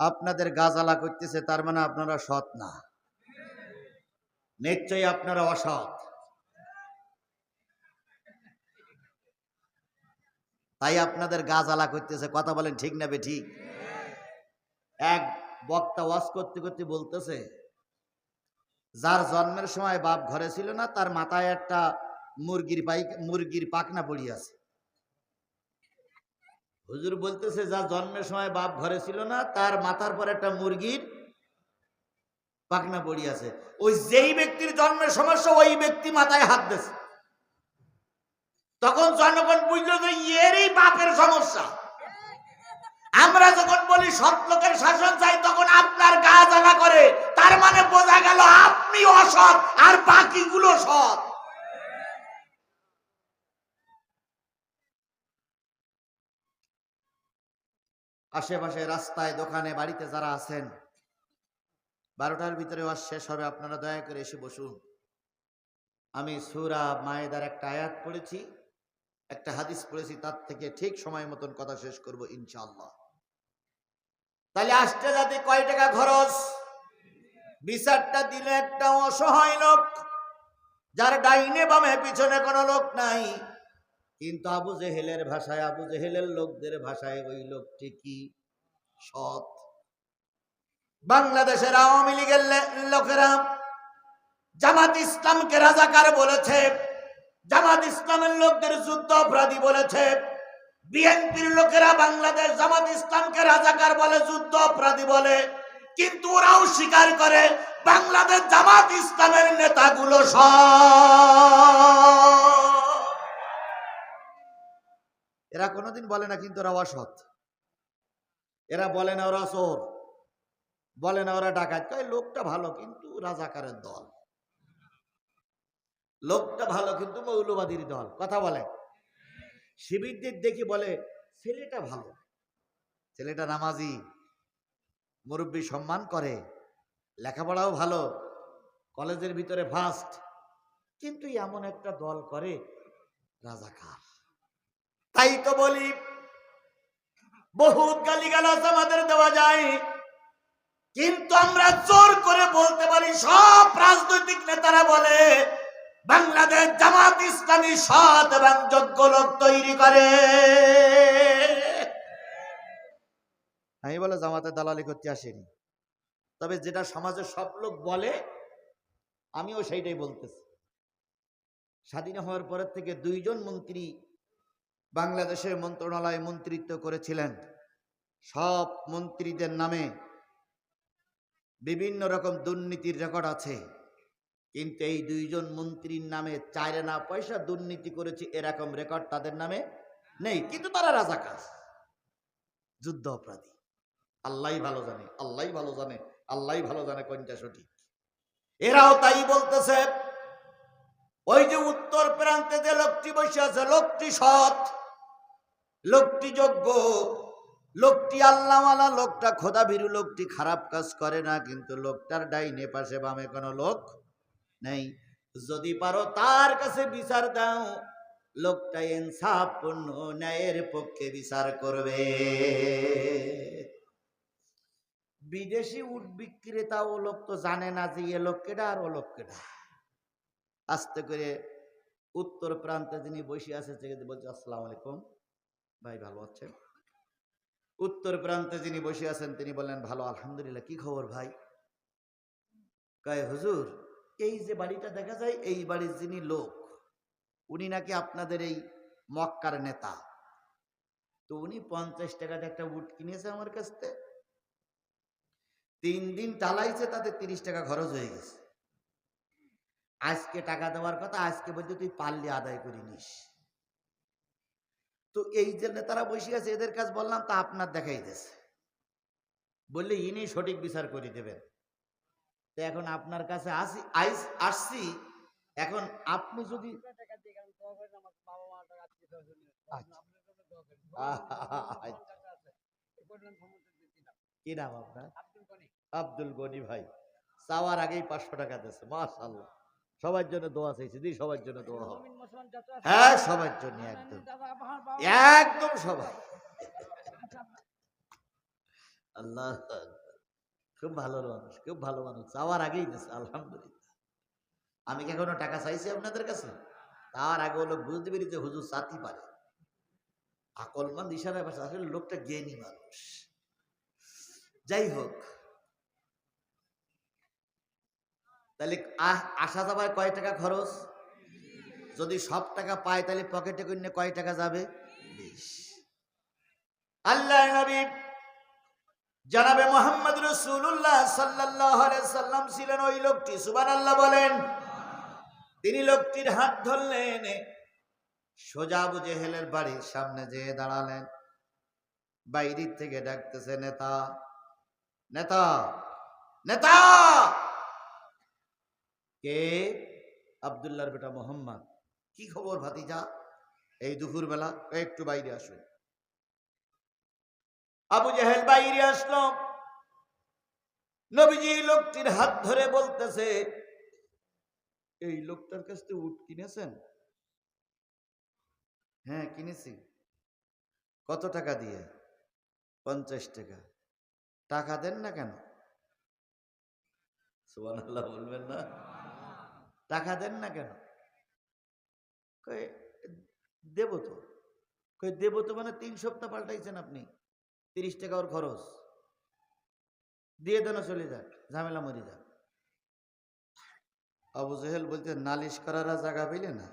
আপনাদের গাজালা করতেছে, তার মানে আপনারা সৎ না। নিশ্চয়ই আপনারা অসৎ। তাই আপনাদের গাজালা করতেছে, কথা বলেন ঠিক না ঠিক? এক বক্তা ওয়াজ করতে করতে বলতেছে, যার জন্মের সময় বাপ ঘরে ছিল না, তার মাথায় একটা মুরগির পাই, মুরগির পাকনা পড়ি আছে হুজুর বলতেছে, যা জন্মের সময় বাপ ঘরে ছিল না, তার মাথার পর একটা মুরগির পাকনা পড়ি আছে। ওই যেই ব্যক্তির জন্মের সমস্যা, ওই ব্যক্তি মাথায় হাত দিয়েছে। তখন জনগণ বুঝলো যে, এরই বাপের সমস্যা। আমরা যখন বলি, সৎ লোকের শাসন চাই তখন আপনার গা জ্বালা করে। তার মানে বোঝা গেল আপনি অসৎ আর বাকিগুলো সৎ। আশেপাশে রাস্তায়, দোকানে, বাড়িতে যারা আছেন, বারোটার ভিতরে ওয়াজ শেষ হবে, আপনারা দয়া করে এসে বসুন। আমি সুরা মায়েদার একটা আয়াত পড়েছি, একটা হাদিস পড়েছি, তার থেকে ঠিক সময় মতন কথা শেষ করব ইনশাআল্লাহ। তাহলে আসতে যাতে কয় টাকা খরচ? বিচারটা দিলে একটা অসহায় লোক, যার ডাইনে বামে পিছনে কোনো লোক নাই। কিন্তু আবু জেহেলের ভাষায়, আবু জেহেলের লোকদের ভাষায় ওই লোকটি কি? সৎ। বাংলাদেশের আওয়ামী লীগের লোকেরা জামাত ইসলামকে রাজাকার বলেছে, জামাত ইসলামের লোকদের যুদ্ধ অপরাধী বলেছে, বিএনপির লোকেরা বাংলাদেশ জামাত ইসলামকে রাজাকার বলে, যুদ্ধ অপরাধী বলে, কিন্তু ওরাও স্বীকার করে বাংলাদেশ জামাত ইসলামের নেতাগুলো সৎ। এরা কোনোদিন বলে না কিন্তু ওরা অসৎ এরা বলে না ওরা চোর। বলে না ওরা ডাকাত। কয়, লোকটা ভালো কিন্তু রাজাকারের দল। লোকটা ভালো কিন্তু মৌলবাদীর দল। কথা বলে। শিবিরদের দেখি বলে, ছেলেটা ভালো। ছেলেটা নামাজি। মুরব্বী সম্মান করে। লেখাপড়াও ভালো। কলেজের ভিতরে ফার্স্ট কিন্তু এমন একটা দল করে রাজাকার। তাই তো বলি, বহুত গালিগালাজ আমাদের দেওয়া যায়। কিন্তু আমরা জোর করে বলতে পারি, সব রাজনৈতিক নেতারা বলে, বাংলাদেশ জামাত ইসলামী সৎ এবং যোগ্য লোক তৈরি করে। আমি বলে জামাতে দালালি করতে আসেনি। তবে যেটা সমাজের সব লোক বলে, আমিও সেইটাই বলতেছি। স্বাধীন হওয়ার পরের থেকে দুইজন মন্ত্রী বাংলাদেশের মন্ত্রণালয়ে মন্ত্রিত্ব করেছিলেন। সব মন্ত্রীদের নামে বিভিন্ন রকম দুর্নীতির রেকর্ড আছে। কিন্তু এই দুইজন মন্ত্রীর নামে চাইরে না পয়সা দুর্নীতি করেছে, এরকম রেকর্ড তাদের নামে নেই। কিন্তু তারা রাজাকার, যুদ্ধ অপরাধী। আল্লাহ ভালো জানে আল্লাহ ভালো জানে আল্লাহ ভালো জানে কোনটা সঠিক। এরাও তাই বলতেছে, ওই যে উত্তর প্রান্তে যে লোকটি বসে আছে, লোকটি সৎ। লোকটি যোগ্য, লোকটি আল্লাহওয়ালা, লোকটা খোদা ভীরু, লোকটি খারাপ কাজ করে না, কিন্তু লোকটার ডাইনে পাশে বামে কোনো লোক নেই। যদি পারো তার কাছে বিচার দাও, লোকটা ইনসাফ পূর্ণ ন্যায়ের পক্ষে বিচার করবে। বিদেশি উট বিক্রেতা ও লোক তো জানে না যে এ লোক কেডা আর ও লোক কেডা আস্তে করে উত্তর প্রান্তে যিনি বসে আছে, সে বলছে, আসসালামু আলাইকুম। ভাই ভালো আছেন উত্তর প্রান্তে যিনি বসে আছেন, তিনি বললেন, ভালো, আলহামদুলিল্লাহ, কি খবর ভাই? কয়, হুজুর, এই যে বাড়িটা দেখা যায়, এই বাড়ির যিনি লোক, উনি নাকি আপনাদের এই মক্কার নেতা। তো উনি পঞ্চাশ টাকাতে একটা উট কিনেছে আমার কাছ থেকে তিন দিন টালাইছে, তাতে তিরিশ টাকা খরচ হয়ে গেছে। আজকে টাকা দেওয়ার কথা, আজকে বলতে তুই পারলে আদায় করে নিস। তো এই যে নেতারা বসে আছে এদের কাজ বললাম তা আপনার দেখাইতেছে। বললে ইনি সঠিক বিচার করে দেবেন। তো এখন আপনার কাছে আসি আইস আসছি। এখন আপনি যদি কি নাম আপনার? আব্দুল গনি। ভাই। চাওয়ার আগেই পাঁচশো টাকা দিয়েছে মাশাল্লাহ সবার জন্য দোয়া চাইছি দি সবার জন্য দোয়া হবে। হ্যাঁ সবার জন্য একদম। একদম সবাই আল্লাহ খুব ভালো মানুষ খুব ভালো মানুষ। চাওয়ার আগেই দিচ্ছে আলহামদুলিল্লাহ। আমি কি এখনও টাকা চাইছি আপনাদের কাছে? তার আগে হলো বুঝতে পেরেছে হুজুর সাথী পারে। আকলমান ইশারায় পাশে আসলে লোকটা জ্ঞানী মানুষ। যাই হোক তাহলে আসা যাওয়ায় কয় টাকা খরচ? যদি সব টাকা পায়, তাহলে পকেটে করে কয় টাকা যাবে? আল্লাহ নবী জানাবে মোহাম্মদ রসুল্লাহ সাল্লাহ সাল্লাম ছিলেন ওই লোকটি সুবান আল্লাহ বলেন। তিনি লোকটির হাত ধরলেন সোজা আবু জেহেলের বাড়ির সামনে যেয়ে দাঁড়ালেন। বাইরের থেকে ডাকতেছে, নেতা নেতা নেতা! কে? আবদুল্লাহর বেটা মোহাম্মদ। কি খবর ভাতিজা? এই দুপুর বেলা একটু বাইরে আসুন। আবু জাহেল বাইরে আসলো। নবীজি লোকটির হাত ধরে বলতেছে, এই লোকটার কাছ থেকে উট কিনেছেন? হ্যাঁ কিনেছি। কত টাকা দিয়ে? পঞ্চাশ টাকা। টাকা দেন না কেন? সুবহানাল্লাহ, বলবেন না? টাকা দেন না কেন? দেব তো। দেব তো মানে তিন সপ্তাহ পাল্টাইছেন আপনি। তিরিশ টাকা ওর খরচ। দিয়ে দেন চলে যাক, ঝামেলা মরি যাক। আবু জেহেল বলতে নালিশ করার জায়গা পেলে না?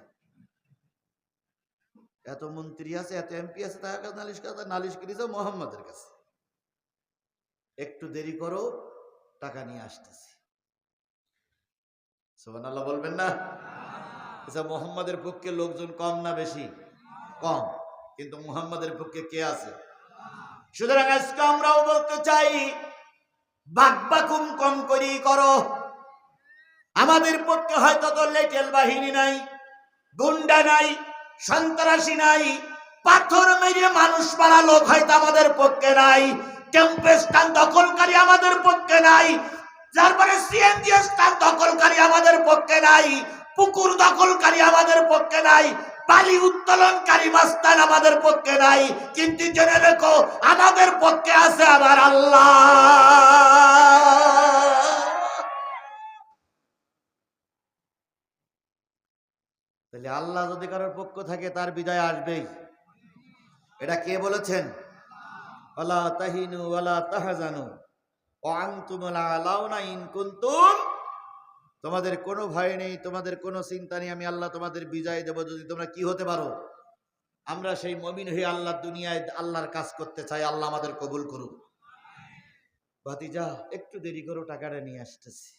এত মন্ত্রী আছে, এত এমপি আছে, তার কাছে নালিশ করা নালিশ করেছে মোহাম্মদের কাছে। একটু দেরি করো, টাকা নিয়ে আসতেছি। সোহান বলবেন না? আচ্ছা মোহাম্মদের পক্ষে লোকজন কম না বেশি? কম। কিন্তু মুহাম্মাদের পক্ষে কে আছে? সুতরাং আজকে আমরাও বলতে চাই বাকবাকুম কম করি করো। আমাদের পক্ষে হয়তো তো লেটেল বাহিনী নাই, গুন্ডা নাই, সন্ত্রাসী নাই, পাথর মেরে মানুষ মারা লোক হয়তো আমাদের পক্ষে নাই টেম্পে স্থান দখলকারী আমাদের পক্ষে নাই যার পরে সিএনজি স্থান দখলকারী আমাদের পক্ষে নাই, পুকুর দখলকারী আমাদের পক্ষে নাই, বালি উত্তোলনকারী মাস্তান আমাদের পক্ষে নাই। কিন্তু জেনে রেখো, আমাদের পক্ষে আছে আমার আল্লাহ। তাহলে আল্লাহ যদি কারোর পক্ষ থাকে, তার বিদায় আসবেই। এটা কে বলেছেন? ওয়ালা তাহিনু, ওয়ালা তাহাজানু। তোমাদের কোনো ভয় নেই, তোমাদের কোনো চিন্তা নেই, আমি আল্লাহ তোমাদের বিজয় দেব, যদি তোমরা কি হতে পারো। আমরা সেই মমিন হয়ে আল্লাহ দুনিয়ায় আল্লাহর কাজ করতে চাই, আল্লাহ আমাদের কবুল করুক। ভাতিজা, একটু দেরি করো, টাকাটা নিয়ে আসতেছি।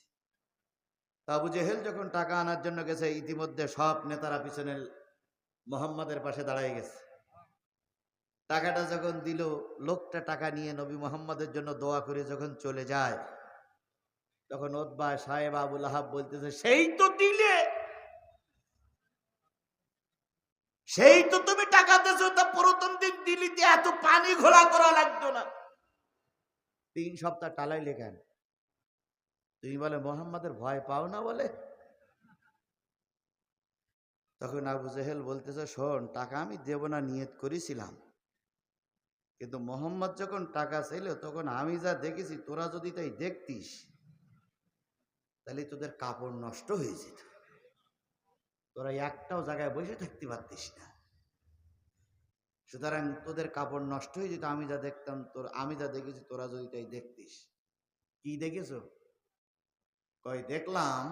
তা আবু জেহেল যখন টাকা আনার জন্য গেছে, ইতিমধ্যে সব নেতারা পিছনে মোহাম্মদের পাশে দাঁড়ায় গেছে। টাকাটা যখন দিল, লোকটা টাকা নিয়ে নবী মোহাম্মদের জন্য দোয়া করে যখন চলে যায়, তখন ওদবা সাহেব আবুল আহাব বলতেছে, সেই তো দিলে। সেই তো তুমি টাকা দিয়েছ, তা প্রথম দিন দিল্লিতে এত পানি ঘোলা করা লাগতো না। তিন সপ্তাহ টালাইলে কেন তুমি বলে, মোহাম্মদের ভয় পাও না? বলে। তখন আবু জেহেল বলতেছে, শোন, টাকা আমি দেব না, নিয়ত করেছিলাম। কিন্তু মোহাম্মদ যখন টাকা ছিল তখন আমি যা দেখেছি, তোরা যদি তাই দেখতিস, তাহলে তোদের কাপড় নষ্ট হয়ে যেত। তোরা একটাও জায়গায় বসে থাকতে পারতিস না। সুতরাং তোদের কাপড় নষ্ট হয়ে যেত, আমি যা দেখতাম, তোর, আমি যা দেখেছি, তোরা যদি তাই দেখতিস। কি দেখেছ? কই দেখলাম,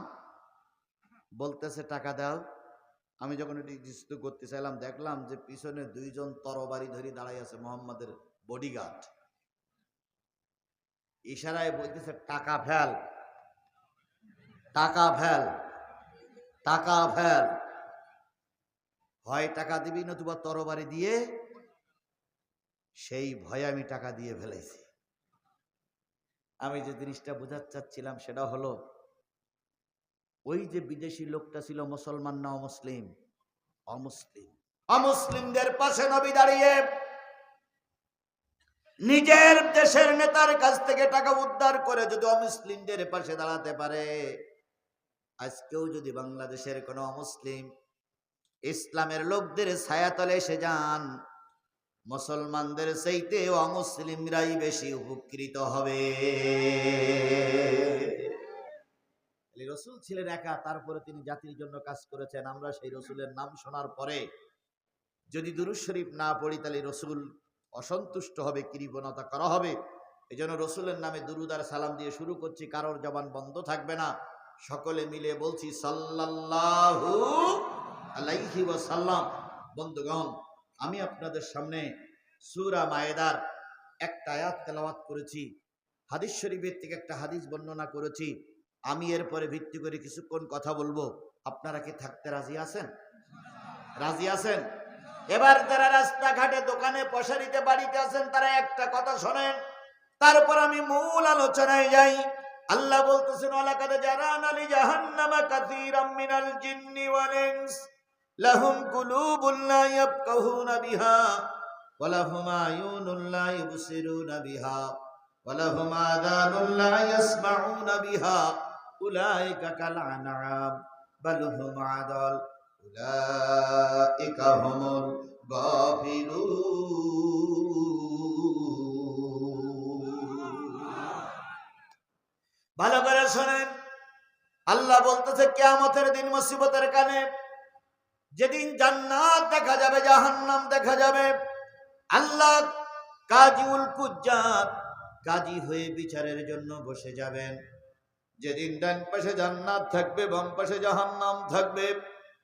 বলতেছে, টাকা দাও। আমি যখন এটি জিস্তু করতে চাইলাম, দেখলাম যে পিছনে দুইজন তরবারি ধরে দাঁড়াই আছে মোহাম্মদের বডিগার্ড ইশারায় বলতেছে, টাকা ফেল টাকা ফেল টাকা ফেল। হয় টাকা দিবি নতুবা তরবারি দিয়ে, সেই ভয়ে আমি টাকা দিয়ে ফেলেছি আমি যে জিনিসটা বোঝাতে চাচ্ছিলাম, সেটা হলো ওই যে বিদেশি লোকটা ছিল মুসলমান না অমুসলিম? অমুসলিম। অমুসলিমদের পাশে নবী দাঁড়িয়ে নিজের দেশের নেতার কাছ থেকে টাকা উদ্ধার করে যদি অমুসলিমদের পাশে দাঁড়াতে পারে। আজকেও যদি বাংলাদেশের কোনো অমুসলিম ইসলামের লোকদের ছায়াতলে এসে যান, মুসলমানদের চাইতে অমুসলিমরাই বেশি উপকৃত হবে। রসুল ছিলেন একা, তারপরে তিনি জাতির জন্য কাজ করেছেন। আমরা সেই রসুলের নাম শোনার পরে যদি দুরুজ শরীফ না পড়ি, তাহলে রসুল অসন্তুষ্ট হবে, কৃপণতা করা হবে। এই জন্য রসুলের নামে দুরুদার সালাম দিয়ে শুরু করছি। কারোর জবান বন্ধ থাকবে না। সকলে মিলে বলছি ওয়াসাল্লাম। বন্ধুগণ, আমি আপনাদের সামনে সূরা মায়েদার একটা আয়াত তেলাওয়াত করেছি। হাদিস শরীফের থেকে একটা হাদিস বর্ণনা করেছি। আমি এরপরে ভিত্তি করে কিছুক্ষণ কথা বলব। আপনারা কি থাকতে রাজি আছেন? রাজি আছেন? এবার যারা রাস্তাঘাটে দোকানে পশারিতে বাড়িতে আছেন, তারা একটা কথা শোনেন। তারপর আমি মূল আলোচনায় যাই। আল্লাহ বলতেছেন, ওয়ালাকাদ জারানা লি জাহান্নামা কাসীরাম মিনাল জিন্নি ওয়াল ইনস। লাহুম কুলুবুন লা ইয়াফকাহুনা বিহা, ওয়া লাহুম আয়ুনুন লা ইবসিরুনা বিহা, ওয়া লাহুম আযানুন লা ইয়াসমাউনা বিহা। উলাইকা কাল আনআম, বাল হুম আদাল, উলাইকা হুমুল ভালো করে শোনেন, আল্লাহ বলতেছে, কেয়ামতের দিন মুসিবতের কানে যেদিন জান্নাত দেখা যাবে, জাহান্নাম দেখা যাবে, আল্লাহ কাজী উল কুজ্জাত কাজী হয়ে বিচারের জন্য বসে যাবেন। যেদিন ডান পাশে জান্নাত থাকবে, বাম পাশে জাহান্নাম থাকবে,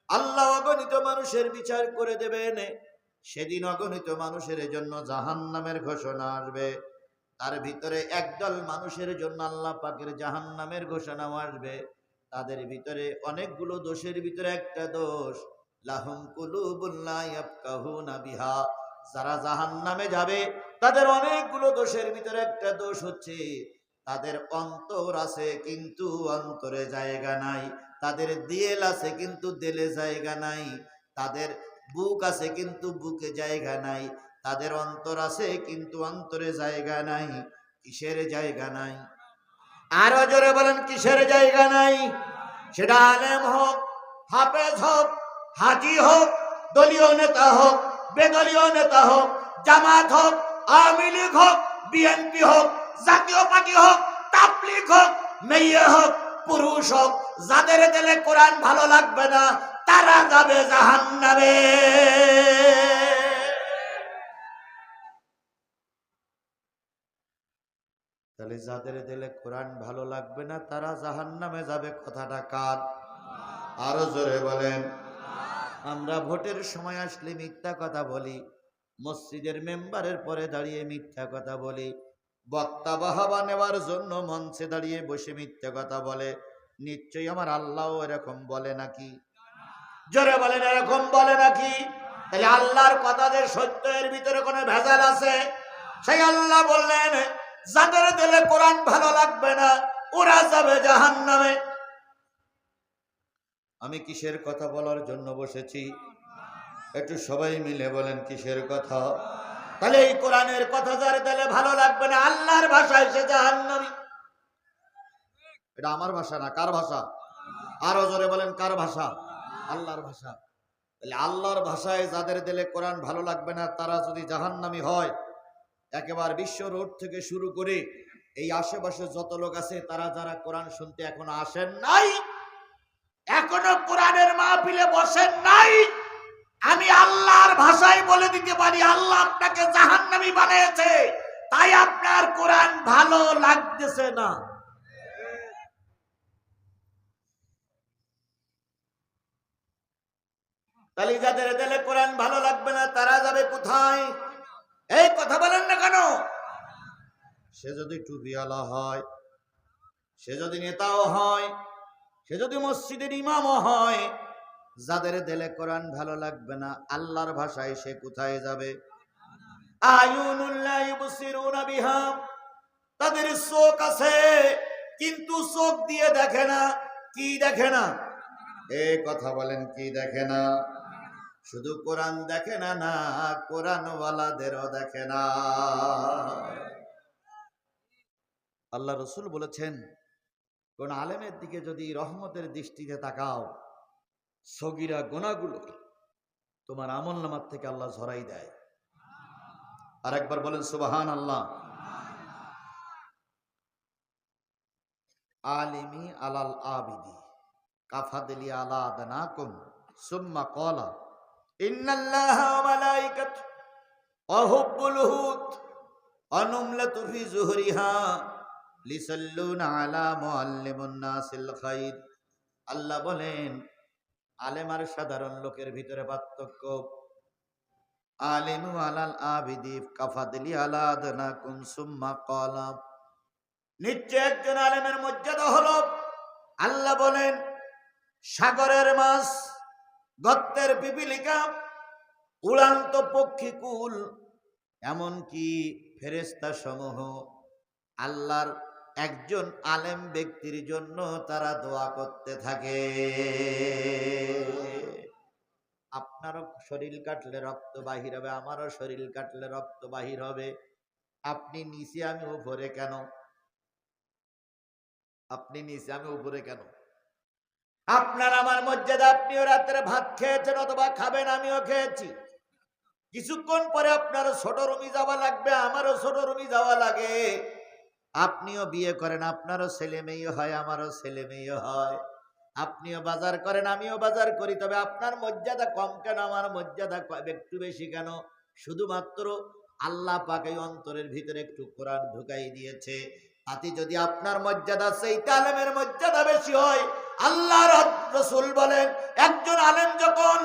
আল্লাহ অগণিত মানুষের বিচার করে দেবেন। সেদিন অগণিত মানুষের জন্য জাহান্নামের ঘোষণা আসবে। তার ভিতরে একদল মানুষের জন্য আল্লাহ পাকের জাহান নামের ঘোষণাও আসবে। তাদের ভিতরে অনেকগুলো দোষের ভিতরে একটা দোষ, লাহুম কুলুবুল্লাহ বিহা। যারা জাহান নামে যাবে, তাদের অনেকগুলো দোষের ভিতরে একটা দোষ হচ্ছে তাদের অন্তর আছে কিন্তু অন্তরে জায়গা নাই। তাদের দিয়েল আছে কিন্তু দেলে জায়গা নাই। তাদের বুক আছে কিন্তু বুকে জায়গা নাই। তাদের অন্তর আছে কিন্তু অন্তরে জায়গা নাই। কিসের জায়গা নাই? আরও জোরে বলেন, কিসের জায়গা নাই? সেটা আলেম হোক, হাফেজ হোক, হাজি হোক, দলীয় নেতা হোক, বেদলীয় নেতা হোক, জামাত হোক, আওয়ামী লীগ হোক, বিএনপি হোক জাতীয় পার্টি হোক, তাবলিগ হোক, মেয়ে হোক, পুরুষ হোক, যাদের দিলে কোরআন ভালো লাগবে না, তারা যাবে জাহান্নামে। তাহলে যাদের দিলে কোরআন ভালো লাগবে না, তারা জাহান নামে যাবে, কথাটা কার? আরও জোরে বলেন। আমরা ভোটের সময় আসলে মিথ্যা কথা বলি, মসজিদের মেম্বারের পরে দাঁড়িয়ে মিথ্যা কথা বলি। বক্তা বাহাবা নেওয়ার জন্য মঞ্চে দাঁড়িয়ে বসে মিথ্যে কথা বলে। নিশ্চয়ই আমার আল্লাহ এরকম বলে নাকি? জোরে বলেন, এরকম বলে নাকি? তাহলে আল্লাহর কথা যে সত্য, এর ভিতরে কোনো ভেজাল আছে? সেই আল্লাহ বললেন, যাদের দিলে কোরআন ভালো লাগবে না, ওরা যাবে জাহান নামে আমি কিসের কথা বলার জন্য বসেছি? একটু সবাই মিলে বলেন কিসের কথা? তাহলে এই কোরআনের কথা যার দিলে ভালো লাগবে না? আল্লাহর ভাষায় সে জাহান নামে এটা আমার ভাষা না? কার ভাষা? আরও জোরে বলেন, কার ভাষা? আল্লাহর ভাষা। তাহলে আল্লাহর ভাষায় যাদের দিলে কোরআন ভালো লাগবে না, তারা যদি জাহান্নামি হয়, একেবারে বিশ্ব রোড থেকে শুরু করে এই আশেপাশে যত লোক আছে, তারা যারা কোরআন শুনতে এখনও আসেন নাই, এখনও কোরআনের মাহফিলে বসেন নাই আমি আল্লাহর ভাষায় বলে দিতে পারি, আল্লাহ আপনাকে জাহান্নামি বানিয়েছে। তাই আপনার কোরআন ভালো লাগতেছে না। তাহলে যাদের দিলে কোরআন ভালো লাগবে না, তারা যাবে কোথায়? এই কথা বলেন না কেন? সে যদি টুপিওয়ালা হয়, সে যদি নেতাও হয়, সে যদি মসজিদের ইমামও হয় যাদের দিলে কোরআন ভালো লাগবে না আল্লাহর ভাষায় সে কোথায় যাবে? তাদের চোখ আছে কিন্তু চোখ দিয়ে দেখে না কি দেখে না? এ কথা বলেন কি দেখে না? শুধু কোরআন দেখে না না কোরআনওয়ালাদেরও দেখে না। আল্লাহ রসুল বলেছেন কোন আলেমের দিকে যদি রহমতের দৃষ্টিতে তাকাও সগিরা গোনাগুলো তোমার আমল নামার থেকে আল্লাহ ঝরাই দেয়। আর একবার বলেন সুবাহান আল্লাহ আলিমি আলাল আবিদি আলা সুম্মা কলা ইন্নাল্লাহ মালাইকাতু অহুব্বুল হুত অনুমলাতু ফি লিসাল্লুনা আলা মুআল্লিমুন নাসিল খাইর। আল্লাহ বলেন আলেম আর সাধারণ লোকের ভিতরে পার্থক্য। আলিমু আলাল আবিদি কাফাদিলি আলা আদনাকুম সুম্মা কলা নিশ্চয় একজন আলেমের মর্যাদা হলো আল্লাহ বলেন, সাগরের মাছ গত্তের পিপিলিকা, উড়ান্ত পক্ষীকুল এমনকি ফেরেস্তা সমূহ আল্লাহর একজন আলেম ব্যক্তির জন্য তারা দোয়া করতে থাকে। আপনারও শরীর কাটলে রক্ত বাহির হবে, আমারও শরীর কাটলে রক্ত বাহির হবে। আপনি নিচে, আমি উপরে কেন? আপনি নিচে, আমি উপরে কেন? আপনার আমার মর্যাদা, আপনিও রাত্রে ভাত খেয়েছেন অথবা খাবেন, আমিও খেয়েছি। কিছুক্ষণ পরে আপনার ছোট রুমি যাওয়া লাগবে, আমারও ছোট রুমি যাওয়া লাগে। আপনিও বিয়ে করেন, আপনারও ছেলে মেয়ে হয়, আমারও ছেলে মেয়ে হয়। আপনিও বাজার করেন, আমিও বাজার করি। তবে আপনার মর্যাদা কম কেন? আমার মর্যাদা একটু বেশি কেন? শুধুমাত্র আল্লাহ পাক এই অন্তরের ভিতরে একটু কোরআন ঢুকাই দিয়েছে। তাতে যদি আপনার মর্যাদা সেই আলেমের মর্যাদা বেশি হয় আল্লাহ রসুল বলেন, একজন আলেম যখন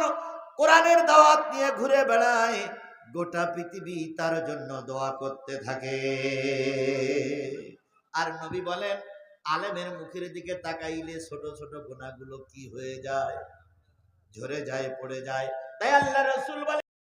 কোরআনের দাওয়াত নিয়ে ঘুরে বেড়ায়, গোটা পৃথিবী তার জন্য দোয়া করতে থাকে। আর নবী বলেন আলেমের মুখের দিকে তাকাইলে ছোট ছোট গোনাগুলো কি হয়ে যায়? ঝরে যায়, পড়ে যায়। তাই আল্লাহ রসুল